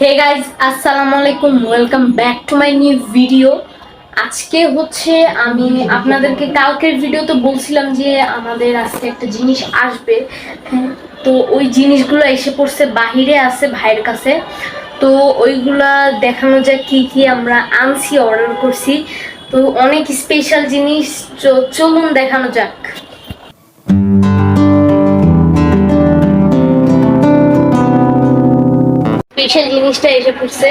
হে guys আসসালামু আলাইকুম welcome back to my new video আজকে হচ্ছে আমি আপনাদেরকে কালকের ভিডিওতে বলছিলাম যে আমাদের আজকে একটা জিনিস আসবে। হ্যাঁ, তো ওই জিনিসগুলো এসে পড়ছে বাহিরে আছে ভাইয়ের কাছে। তো ওইগুলা দেখানো যায় কি কি আমরা আনছি অর্ডার করছি। তো অনেক স্পেশাল জিনিস চলুন দেখানো যাক। স্পেশাল জিনিসটা এসে পড়ছে।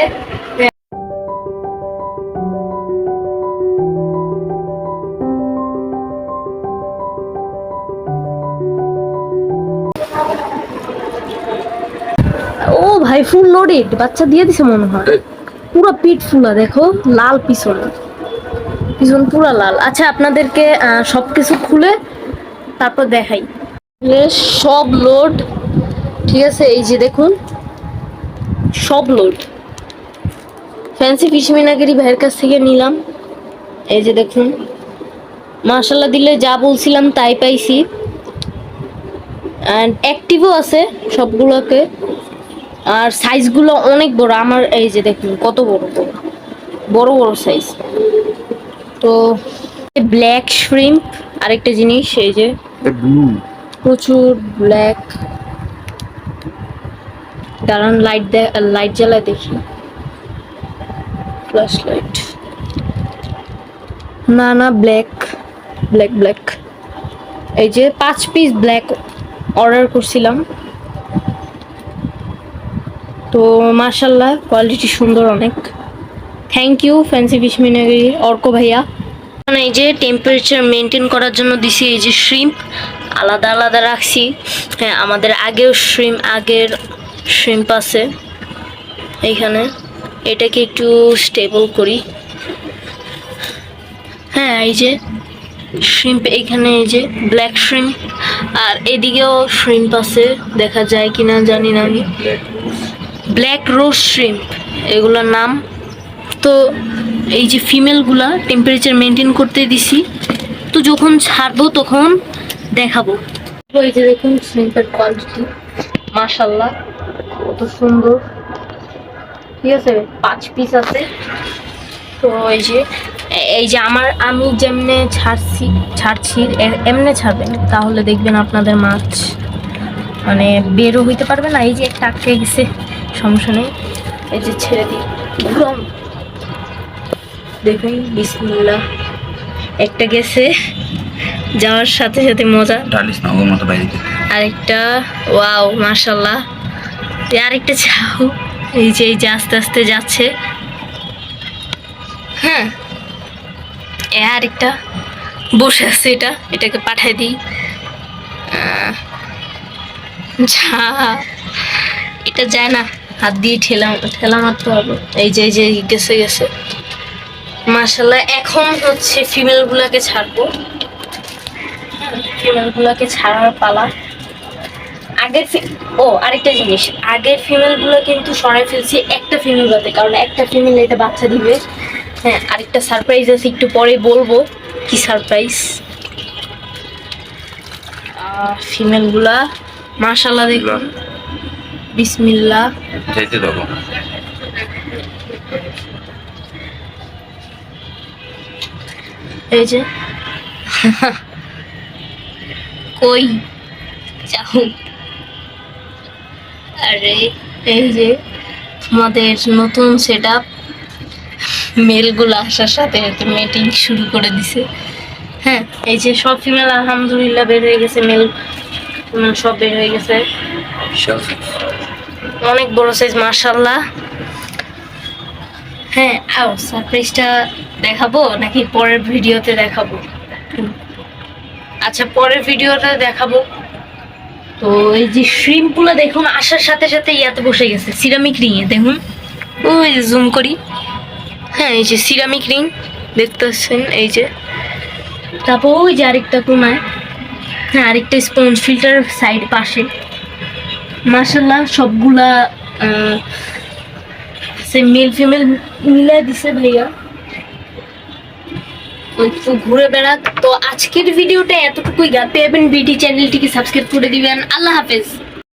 ও ভাই ফুল লোডেড বাচ্চা দিয়ে দিছে মনে হয়। পুরো পিঠ ফুলা দেখো। লাল পিছন। পিছন পুরা লাল। আচ্ছা আপনাদেরকে আহ, সবকিছু খুলে তারপর দেখাই। সব লোড ঠিক আছে এই যে দেখুন। সব লোড ফ্যান্সি ফিশ মিনাগিরি ভাইয়ের কাছ থেকে নিলাম। এই যে দেখুন মার্শাল্লাহ দিলে যা বলছিলাম তাই পাইছি। অ্যান্ড অ্যাক্টিভও আছে সবগুলোকে। আর সাইজগুলো অনেক বড় আমার এই যে দেখুন কত বড়। বড় বড় বড় সাইজ তো ব্ল্যাক শ্রিম্প আরেকটা জিনিস এই যে প্রচুর ব্ল্যাক দাঁড়ান লাইট লাইট জ্বালায় দেখি। ফ্ল্যাশ লাইট না না ব্ল্যাক ব্ল্যাক ব্ল্যাক এই যে পাঁচ পিস ব্ল্যাক অর্ডার করছিলাম। তো মার্শাল্লাহ কোয়ালিটি সুন্দর অনেক। থ্যাংক ইউ ফ্যান্সি ফিশ মিনাগিরি অর্ক ভাইয়া। মানে এই যে টেম্পারেচার মেনটেন করার জন্য দিছি এই যে শ্রিম্প আলাদা আলাদা রাখছি। হ্যাঁ আমাদের আগেও শ্রিম আগের শ্রিম্প আছে এইখানে। এটাকে একটু স্টেবল করি। হ্যাঁ এই যে শ্রিম্প এইখানে এই যে ব্ল্যাক শ্রিম্প আর এদিকেও শ্রিম্প আছে দেখা যায় কিনা জানি না আমি। ব্ল্যাক রোজ শ্রিম্প এগুলোর নাম। তো এই যে ফিমেলগুলা টেম্পারেচার মেনটেন করতে দিছি। তো যখন ছাড়বো তখন দেখাবো। এই যে দেখুন শ্রিম্পের কোয়ালিটি মাশাল্লাহ কত সুন্দর। ঠিক আছে? পাঁচ পিস আছে। তো এই যে এই যে আমার আমি যেমনে ছাড়ছি ছাড়ছি এমনে ছাড়বেন। তাহলে দেখবেন আপনাদের মাছ মানে বেরও হইতে পারবে না। এই যে একটা আটকে গেছে সমস্যা নেই। এই যে ছেড়ে দিই। একদম দেখুন বিসমিল্লাহ। একটা গেছে যাওয়ার সাথে সাথে মজা। আরেকটা ওয়াও মাশাল্লাহ। এই আরেকটা চাও এই যে এই যে আস্তে আস্তে যাচ্ছে। হ্যাঁ এ আরেকটা। বসে আছে এটা। এটাকে পাঠাই দিই। যা এটা যায় না। হাত দিয়ে ঠেলা ঠেলা মারতে হবে। এই যে এই যে গেছে গেছে। মাশাল্লাহ, এখন হচ্ছে ফিমেল গুলাকে ছাড়বো। ফিমেল গুলাকে ছাড়ার পালা। আগের ও আরেকটা জিনিস। আগের ফিমেলগুলো কিন্তু সরাই ফেলছি একটা ফিমেল বাদে কারণ একটা ফিমেল এটা বাচ্চা দিবে। হ্যাঁ আরেকটা সারপ্রাইজ আছে একটু পরে বলব। কি সারপ্রাইজ ফিমেলগুলা মাশাল্লাহ দেখুন। বিসমিল্লাহ। যাইতে দেখো। এই যে। কই? যাও। আরে এই যে আমাদের নতুন সেট আপ মেলগুলো আসার সাথে সাথে মেটিং শুরু করে দিছে। হ্যাঁ এই যে সব ফিমেল আলহামদুলিল্লাহ বের হয়ে গেছে মেল সব বের হয়ে গেছে। অনেক বড় সাইজ মার্শাল্লাহ হ্যাঁ আও সারপ্রাইজটা দেখাবো নাকি পরের ভিডিওতে দেখাবো? আচ্ছা পরের ভিডিওতে দেখাবো। তো এই যে শ্রিমগুলো দেখুন, আসার সাথে সাথে ইয়াতে বসে গেছে। সিরামিক রিংয়ে দেখুন। ওই যে জুম করি। হ্যাঁ এই যে সিরামিক রিং দেখতে পাচ্ছেন এই যে। তারপর ওই যে আরেকটা কোনায় হ্যাঁ আরেকটা স্পঞ্জ ফিল্টার সাইড পাশে। মার্শাল্লাহ সবগুলা সে মেল ফিমেল মিলাই দিছে ভাইয়া। একটু ঘুরে বেড়াক। তো আজকের ভিডিওটা এতটুকুই। গা এবং বিটি চ্যানেলটিকে সাবস্ক্রাইব করে দিবেন। আল্লাহ হাফেজ।